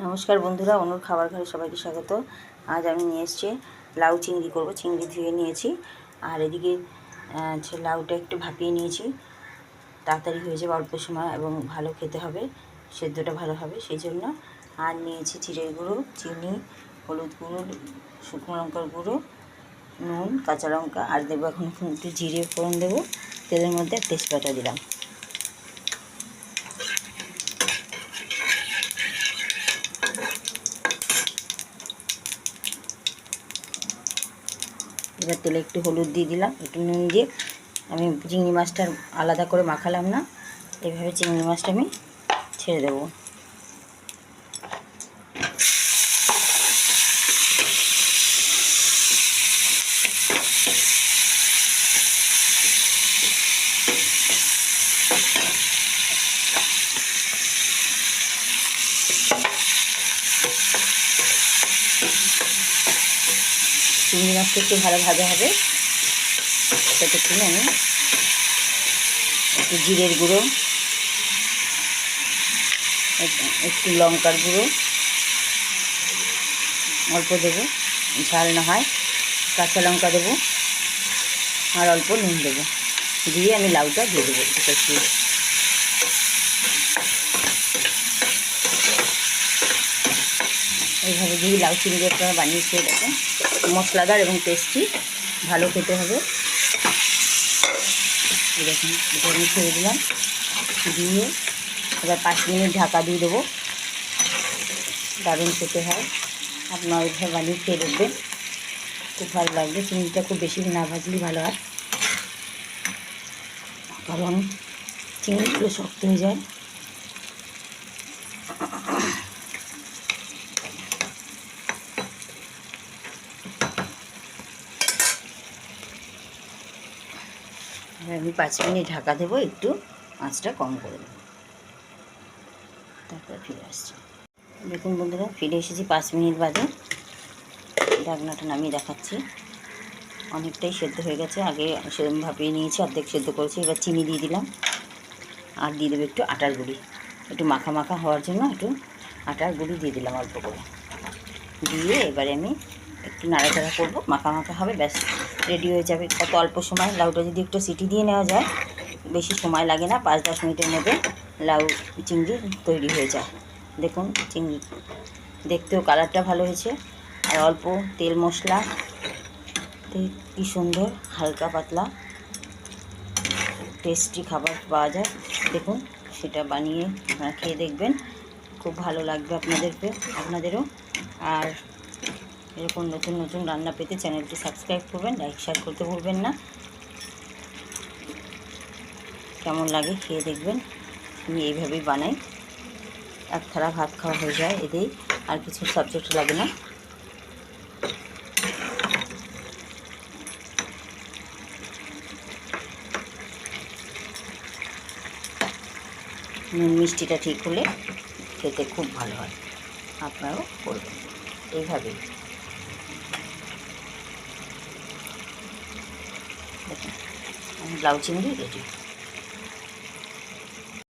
নমস্কার বন্ধুরা, অনুর খাবার ঘরে সবাইকে স্বাগত। আজ আমি নিয়ে এসেছি লাউ চিংড়ি করব, চিংড়ি ধুয়ে নিয়েছি। আর এদিকে লাউটা একটু ভাপিয়ে নিয়েছি, তাড়াতাড়ি হয়ে যাবে অল্প সময় এবং ভালো খেতে হবে, সেদ্ধটা ভালো হবে, সেই জন্য আর নিয়েছি চিড়ের গুঁড়ো, চিনি, হলুদ গুঁড়ো, শুকনো লঙ্কার গুঁড়ো, নুন, কাঁচা লঙ্কা, আর দেবো এখন একটু জিরে ফোড়ন দেবো, তেলের মধ্যে তেজপাতা দিলাম। এবার তেলে একটু হলুদ দিয়ে দিলাম, একটু নুন দিয়ে। আমি চিংড়ি মাছটা আলাদা করে মাখালাম না, এভাবে চিংড়ি মাছটা আমি ছেড়ে দেবো। চিংড়ি মাছটা একটু ভালো ভাজা হবে। ততক্ষণ আমি একটু জিরের গুঁড়ো এক- একটু লঙ্কার গুঁড়ো অল্প দেবো, ঝাল না হয়। কাঁচা লঙ্কা দেবো আর অল্প নুন দেবো। দিয়ে আমি লাউটা দিয়ে দেবো একটু এইভাবে দিয়ে লাউ চিংড়ি আপনারা বানিয়ে খেয়ে দেখেন মশলাদার এবং টেস্টি ভালো খেতে হবে। এটা আমি ছেড়ে দিলাম। দিয়ে এবার পাঁচ মিনিট ঢাকা দিয়ে দেবো। দারুণ খেতে হয়। আপনারা ওইভাবে বানিয়ে খেয়ে দেখবেন। খুব ভালো লাগবে। চিংড়িটা খুব বেশি না ভাজলেই ভালো হয়। কারণ চিংড়িগুলো শক্ত হয়ে যায়। আমি পাঁচ মিনিট ঢাকা দেবো, একটু আঁচটা কম করে দেবো। তারপর ফিরে আসছি। দেখুন বন্ধুরা, ফিরে এসেছি পাঁচ মিনিট বাদে। ডাকনাটা নামিয়ে দেখাচ্ছি। অনেকটাই সেদ্ধ হয়ে গেছে। আগে সেরকম ভাপিয়ে নিয়েছি, অর্ধেক সেদ্ধ করেছি, এবার চিনি দিয়ে দিলাম। আর দিয়ে দেবো একটু আটার গুঁড়ি। একটু মাখা মাখা হওয়ার জন্য একটু আটার গুঁড়ি দিয়ে দিলাম অল্প করে। দিয়ে এবারে আমি একটু নাড়াচাড়া করব, মাখা মাখা হবে, ব্যাস রেডি হয়ে যাবে। কত অল্প সময়, লাউটা যদি একটু সিটি দিয়ে নেওয়া যায়, বেশি সময় লাগে না, পাঁচ দশ মিনিটের মধ্যে লাউ চিংড়ি তৈরি হয়ে যায়। দেখুন, চিংড়ি, দেখতেও কালারটা ভালো হয়েছে। আর অল্প তেল মশলা কি সুন্দর, হালকা পাতলা টেস্টি খাবার পাওয়া যায়। দেখুন, সেটা বানিয়ে আপনারা খেয়ে দেখবেন। খুব ভালো লাগবে আপনাদেরকে, আপনাদেরও। আর এরকম নতুন নতুন রান্না পেতে চ্যানেলটি সাবস্ক্রাইব করবেন, লাইক শেয়ার করতে ভুলবেন না। কেমন লাগে খেয়ে দেখবেন। আমি এইভাবেই বানাই। এক থালা ভাত খাওয়া হয়ে যায় এতেই, আর কিছু সাবজেক্ট লাগে না। নুন মিষ্টিটা ঠিক হলে খেতে খুব ভালো হয়। আপনারাও করবেন। এইভাবেই। দেখুন আমি লাউ চিংড়ি রেডি